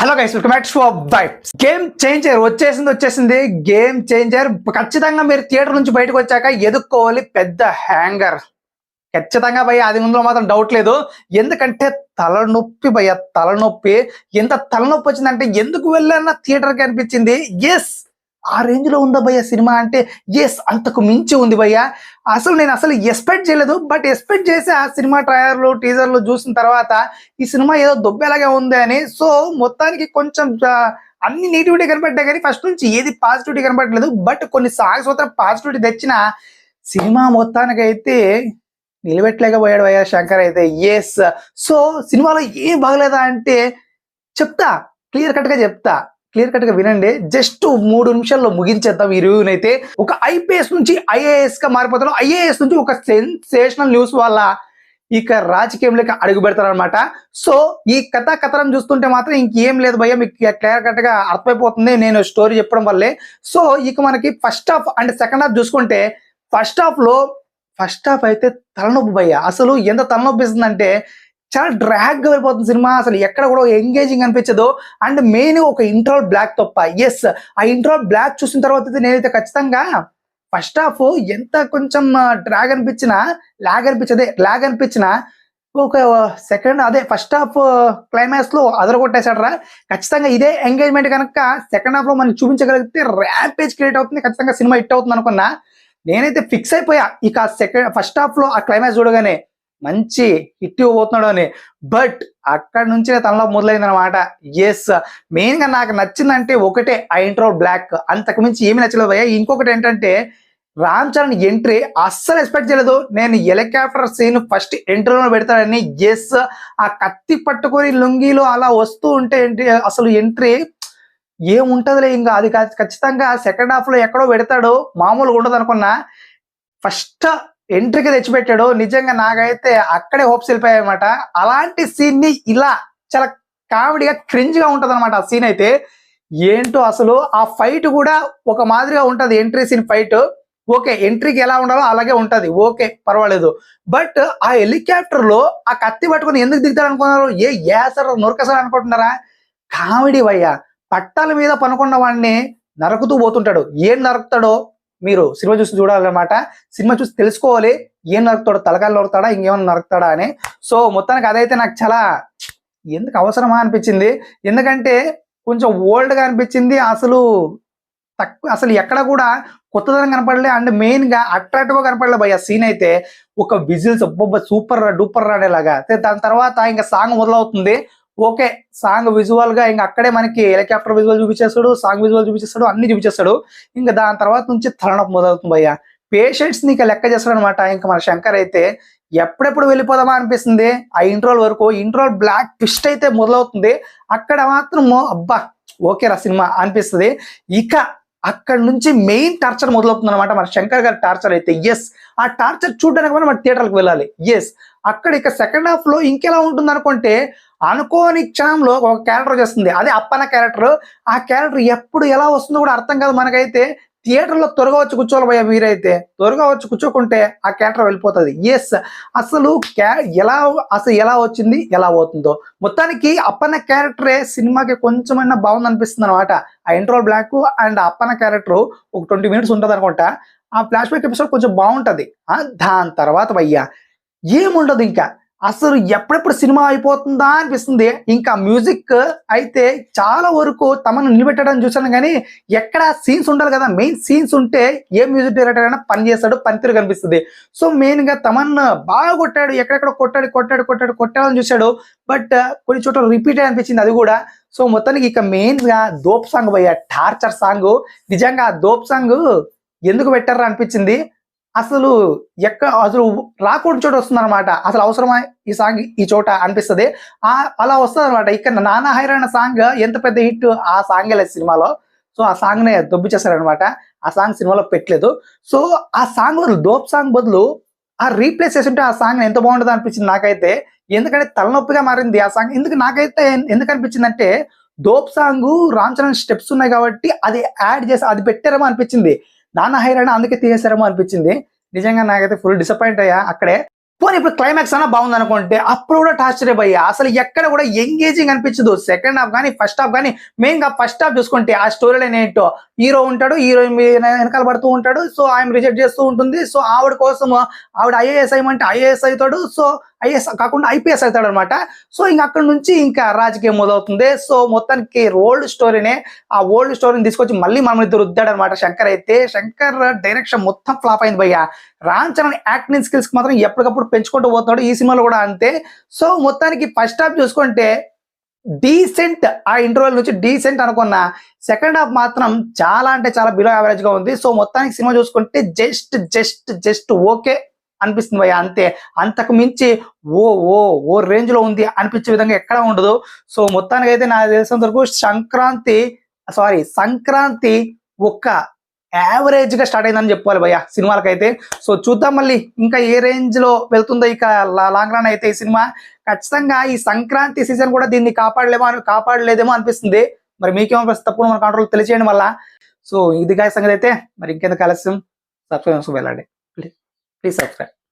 Hello guys welcome back to Bytes game changer వచ్చేసింది వచ్చేసింది. Game changer ఖచ్చితంగా మీరు థియేటర్ నుంచి బయటకు వచ్చాక ఎదుక్కోవాలి పెద్ద హ్యాంగర్ ఖచ్చితంగా భయ అది ముందులో మాత్రం డౌట్ లేదు. ఎందుకంటే తలనొప్పి భయ తలనొప్పి. ఎంత తలనొప్పి వచ్చిందంటే ఎందుకు వెళ్ళాన థియేటర్కి అనిపించింది? ఎస్ ఆ రేంజ్లో ఉందా భయ్య సినిమా అంటే? ఎస్ అంతకు మించి ఉంది భయ్య. అసలు నేను అసలు ఎక్స్పెక్ట్ చేయలేదు బట్ ఎక్స్పెక్ట్ చేసి ఆ సినిమా ట్రయర్లు టీజర్లు చూసిన తర్వాత ఈ సినిమా ఏదో దొబ్బేలాగా ఉంది అని. సో మొత్తానికి కొంచెం అన్ని నెగిటివిటీ కనపడ్డా కానీ ఫస్ట్ నుంచి ఏది పాజిటివిటీ కనపడలేదు. బట్ కొన్ని సాంగ్స్ మాత్రం పాజిటివిటీ తెచ్చిన సినిమా మొత్తానికి అయితే నిలబెట్టలేకపోయాడు భయ్య శంకర్ అయితే. ఎస్ సో సినిమాలో ఏం బాగలేదా అంటే చెప్తా క్లియర్ కట్గా చెప్తా. క్లియర్ కట్గా వినండి. జస్ట్ మూడు నిమిషాల్లో ముగించేద్దాం ఈ రివ్యూని అయితే ఒక ఐపీఎస్ నుంచి ఐఏఎస్గా మారిపోతాడు ఐఏఎస్ నుంచి ఒక సెన్సేషనల్ న్యూస్ వల్ల ఇక రాజకీయంలోకి అడుగు పెడతారనమాట సో ఈ కథ కథనం చూస్తుంటే మాత్రం ఇంకేం లేదు భయ్య మీకు క్లియర్ కట్గా అర్థమైపోతుంది. నేను స్టోరీ చెప్పడం వల్లే. సో ఇక మనకి first half and second half చూసుకుంటే ఫస్ట్ హాఫ్లో ఫస్ట్ హాఫ్ అయితే తలనొప్పి భయ్య. అసలు ఎంత తలనొప్పి అంటే చాలా డ్రాగ్ అయిపోతుంది వెళ్ళిపోతుంది సినిమా. అసలు ఎక్కడ కూడా ఎంగేజింగ్ అనిపించదు. అండ్ మెయిన్ ఒక ఇంట్రోల్ బ్లాక్ తప్ప. ఎస్ ఆ ఇంట్రోల్ బ్లాక్ చూసిన తర్వాత అయితే నేనైతే ఖచ్చితంగా ఫస్ట్ హాఫ్ ఎంత కొంచెం డ్రాగ్ అనిపించినా లాగ్ అనిపించదే లాగ్ అనిపించినా ఒక సెకండ్ అదే ఫస్ట్ హాఫ్ క్లైమాక్స్లో అదరగొట్టేశాడరా. ఖచ్చితంగా ఇదే ఎంగేజ్మెంట్ కనుక సెకండ్ హాఫ్లో మనం చూపించగలిగితే ర్యాపేజ్ క్రియేట్ అవుతుంది. ఖచ్చితంగా సినిమా హిట్ అవుతుంది అనుకున్నా నేనైతే ఫిక్స్ అయిపోయా. ఇక సెకండ్ ఫస్ట్ హాఫ్లో ఆ క్లైమాక్స్ చూడగానే మంచి హిట్ ఇవ్వబోతున్నాడు అని. బట్ అక్కడ నుంచి తనలో మొదలైంది అనమాట ఎస్ మెయిన్గా నాకు నచ్చిందంటే ఒకటే ఆ ఇంట్రో బ్లాక్ అంతకు మించి ఏమి నచ్చలేదు భయ్యా ఇంకొకటి ఏంటంటే రామ్ చరణ్ ఎంట్రీ అస్సలు ఎక్స్పెక్ట్ చేయలేదు. నేను హెలికాప్టర్ సీన్ ఫస్ట్ ఎంట్రీలో పెడతాడని ఎస్ ఆ కత్తి పట్టుకొని లుంగీలో అలా వస్తూ ఉంటే ఏంటి అసలు ఎంట్రీ ఏముంటదిలే ఇంకా. అది ఖచ్చితంగా సెకండ్ హాఫ్లో ఎక్కడో పెడతాడు. మామూలుగా ఉండదు అనుకున్నా. ఫస్ట్ ఎంట్రీకి తెచ్చిపెట్టాడు నిజంగా నాకైతే అక్కడే హోప్స్ వెళ్ళిపోయాయన్నమాట. అలాంటి సీన్ని ఇలా చాలా కామెడీగా క్రింజ్గా ఉంటది అనమాట ఆ సీన్ అయితే. ఏంటో అసలు ఆ ఫైట్ కూడా ఒక మాదిరిగా ఉంటది ఎంట్రీ సీన్ ఫైట్. ఓకే ఎంట్రీకి ఎలా ఉండాలో అలాగే ఉంటది. ఓకే పర్వాలేదు. బట్ ఆ హెలికాప్టర్లో ఆ కత్తి పట్టుకొని ఎందుకు దిగుతారు అనుకున్నారు ఏ ఏసరు నొరకసారు అనుకుంటున్నారా? కామెడీ వయ్యా. పట్టాల మీద పనుకున్న వాడిని నరుకుతూ పోతుంటాడు. ఏం నరుకుతాడో? మీరు సినిమా చూసి చూడాలన్నమాట. సినిమా చూసి తెలుసుకోవాలి. ఏం నరుకుతాడు తలకాయలు నరుకుతాడా ఇంకేమైనా నరుకుతాడా అని. సో మొత్తానికి అదైతే నాకు చాలా ఎందుకు అవసరమా అనిపించింది. ఎందుకంటే కొంచెం ఓల్డ్గా అనిపించింది. అసలు తక్కువ అసలు ఎక్కడ కూడా కొత్తదనం కనపడలే. అండ్ మెయిన్గా గా కనపడలే భయ సీన్ అయితే. ఒక విజిల్స్ ఒబ్బొబ్బ సూపర్ డూపర్ రాడేలాగా దాని తర్వాత ఇంకా సాంగ్ మొదలవుతుంది. ఓకే సాంగ్ విజువల్గా ఇంకా అక్కడే మనకి హెలికాప్టర్ విజువల్ చూపించేస్తాడు సాంగ్ విజువల్ చూపించేస్తాడు అన్ని చూపించేస్తాడు. ఇంకా దాని తర్వాత నుంచి తరణం మొదలవుతుంది భయ్య. పేషెంట్స్ని ఇక లెక్క చేస్తాడు అనమాట ఇంకా మన శంకర్ అయితే. ఎప్పుడెప్పుడు వెళ్ళిపోదామా అనిపిస్తుంది? ఆ ఇంట్రోల్ వరకు ఇంట్రోల్ బ్లాక్ ట్విస్ట్ అయితే మొదలవుతుంది. అక్కడ మాత్రం అబ్బా ఓకే రా సినిమా అనిపిస్తుంది. ఇక అక్కడ నుంచి మెయిన్ టార్చర్ మొదలవుతుంది అనమాట మన శంకర్ గారి టార్చర్ అయితే. ఎస్ ఆ టార్చర్ చూడడానికి మనం మన థియేటర్కి వెళ్ళాలి. ఎస్ అక్కడ ఇక సెకండ్ హాఫ్లో ఇంకెలా ఉంటుంది అనుకుంటే అనుకోని క్షణంలో ఒక క్యారెక్టర్ వచ్చేస్తుంది. అదే అప్పన క్యారెక్టర్ ఆ క్యారెక్టర్ ఎప్పుడు ఎలా వస్తుందో కూడా అర్థం కాదు మనకైతే. థియేటర్లో త్వరగా వచ్చి కూర్చోవాలి మీరైతే. త్వరగా వచ్చి కూర్చోకుంటే ఆ క్యారెక్టర్ వెళ్ళిపోతుంది. ఎస్ అసలు క్యా ఎలా అసలు ఎలా వచ్చింది ఎలా అవుతుందో మొత్తానికి అప్పన్న క్యారెక్టరే సినిమాకి కొంచెమైనా బాగుంది అనిపిస్తుంది అనమాట ఆ interval block and Appanna character ఒక ట్వంటీ మినిట్స్ ఉంటుంది అనుకుంటా. ఆ ఫ్లాష్ బ్యాక్ ఎపిసోడ్ కొంచెం బాగుంటుంది. దాని తర్వాత భయ్యా ఏముండదు ఇంకా. అసలు ఎప్పుడెప్పుడు సినిమా అయిపోతుందా అనిపిస్తుంది. ఇంకా మ్యూజిక్ అయితే చాలా వరకు తమను నిలబెట్టడం చూసాను కానీ ఎక్కడ సీన్స్ ఉండాలి కదా మెయిన్ సీన్స్ ఉంటే ఏ మ్యూజిక్ డైరెక్టర్ అయినా పని చేస్తాడు పనితీరు కనిపిస్తుంది. సో మెయిన్గా తమన్ బాగా కొట్టాడు ఎక్కడెక్కడ కొట్టాడు కొట్టాడు కొట్టాడు కొట్టాడని చూశాడు. బట్ కొన్ని చోట్ల రిపీట్ అనిపించింది అది కూడా. సో మొత్తానికి ఇక మెయిన్గా దోప్ సాంగ్ పోయా టార్చర్ సాంగ్. నిజంగా ఆ దోప్ సాంగ్ ఎందుకు పెట్టారా అనిపించింది. అసలు ఎక్క అసలు రాకూడని చోట వస్తుంది అనమాట అసలు అవసరమా ఈ సాంగ్ ఈ చోట అనిపిస్తుంది? ఆ అలా వస్తుంది అనమాట ఇక్కడ నానా హైరాణ సాంగ్ ఎంత పెద్ద హిట్ ఆ సాంగ్ లేదు సినిమాలో. సో ఆ సాంగ్ నే దొబ్బిచేశారనమాట ఆ సాంగ్ సినిమాలో పెట్టలేదు. సో ఆ సాంగ్ బదులు దోప్ సాంగ్ బదులు ఆ రీప్లేస్ చేస్తుంటే ఆ సాంగ్ ఎంత బాగుంటుందో అనిపించింది నాకైతే. ఎందుకంటే తలనొప్పిగా మారింది ఆ సాంగ్. ఎందుకు నాకైతే ఎందుకు అనిపించింది అంటే దోప్ సాంగ్ రామ్ చరణ్ స్టెప్స్ ఉన్నాయి కాబట్టి అది యాడ్ చేసి అది పెట్టారేమో అనిపించింది. నాన్న హైరాణ అందుకే తీసేశారేమో అనిపించింది. నిజంగా నాకైతే ఫుల్ డిసప్పాయింట్ అయ్యా. అక్కడే పోనీ ఇప్పుడు క్లైమాక్స్ అన్నా బాగుంది అనుకుంటే అప్పుడు కూడా టార్చర్ అయ్యా అసలు ఎక్కడ కూడా ఎంగేజింగ్ అనిపించదు. సెకండ్ హాఫ్ కానీ ఫస్ట్ హాఫ్ కానీ మెయిన్గా ఫస్ట్ హాఫ్ చూసుకుంటే ఆ స్టోరీ లైన్ ఏంటో హీరో ఉంటాడు హీరోయిన్ వెనకాల పడుతూ ఉంటాడు సో ఆయన రిజెక్ట్ చేస్తూ ఉంటుంది. సో ఆవిడ కోసం ఆవిడ ఐఏఎస్ అయ్యమంటే ఐఏఎస్ అవుతాడు సో ఐఎస్ కాకుండా ఐపీఎస్ అవుతాడు అనమాట సో ఇంకా అక్కడ నుంచి ఇంకా రాజకీయం మొదలవుతుంది. సో మొత్తానికి ఓల్డ్ స్టోరీనే ఆ ఓల్డ్ స్టోరీని తీసుకొచ్చి మళ్ళీ మనం ఇద్దరు రుద్దాడు అనమాట శంకర్ అయితే. శంకర్ డైరెక్షన్ మొత్తం ఫ్లాప్ అయింది భయ్య. రామ్ చరణ్ యాక్టింగ్ స్కిల్స్ మాత్రం ఎప్పటికప్పుడు పెంచుకుంటూ పోతున్నాడు ఈ సినిమాలో కూడా అంతే. సో మొత్తానికి ఫస్ట్ హాఫ్ చూసుకుంటే డీసెంట్ ఆ ఇంటర్వెల్ నుంచి డీసెంట్ అనుకున్న సెకండ్ హాఫ్ మాత్రం చాలా అంటే చాలా బిలో యావరేజ్గా ఉంది. సో మొత్తానికి సినిమా చూసుకుంటే జస్ట్ జస్ట్ జస్ట్ ఓకే అనిపిస్తుంది భయ్య అంతే. అంతకు మించి ఓ ఓ ఓ రేంజ్లో ఉంది అనిపించే విధంగా ఎక్కడ ఉండదు. సో మొత్తానికి అయితే నాకు తెలిసినంత వరకు సంక్రాంతి సారీ సంక్రాంతి ఒక్క యావరేజ్గా స్టార్ట్ అయిందని చెప్పుకోవాలి భయ్య సినిమాలకైతే. సో చూద్దాం మళ్ళీ ఇంకా ఏ రేంజ్లో వెళ్తుందో ఇక లాంగ్ రన్ అయితే ఈ సినిమా. ఖచ్చితంగా ఈ సంక్రాంతి సీజన్ కూడా దీన్ని కాపాడలేమో అని కాపాడలేదేమో అనిపిస్తుంది. మరి మీకేమో తప్పుడు మన కంట్రోల్ తెలియచేయండి మళ్ళా సో ఇది గాయ సంగతి అయితే. మరి ఇంకెందుకు ఆలస్యం? సబ్స్క్రైబ్ వెళ్ళండి. Please subscribe.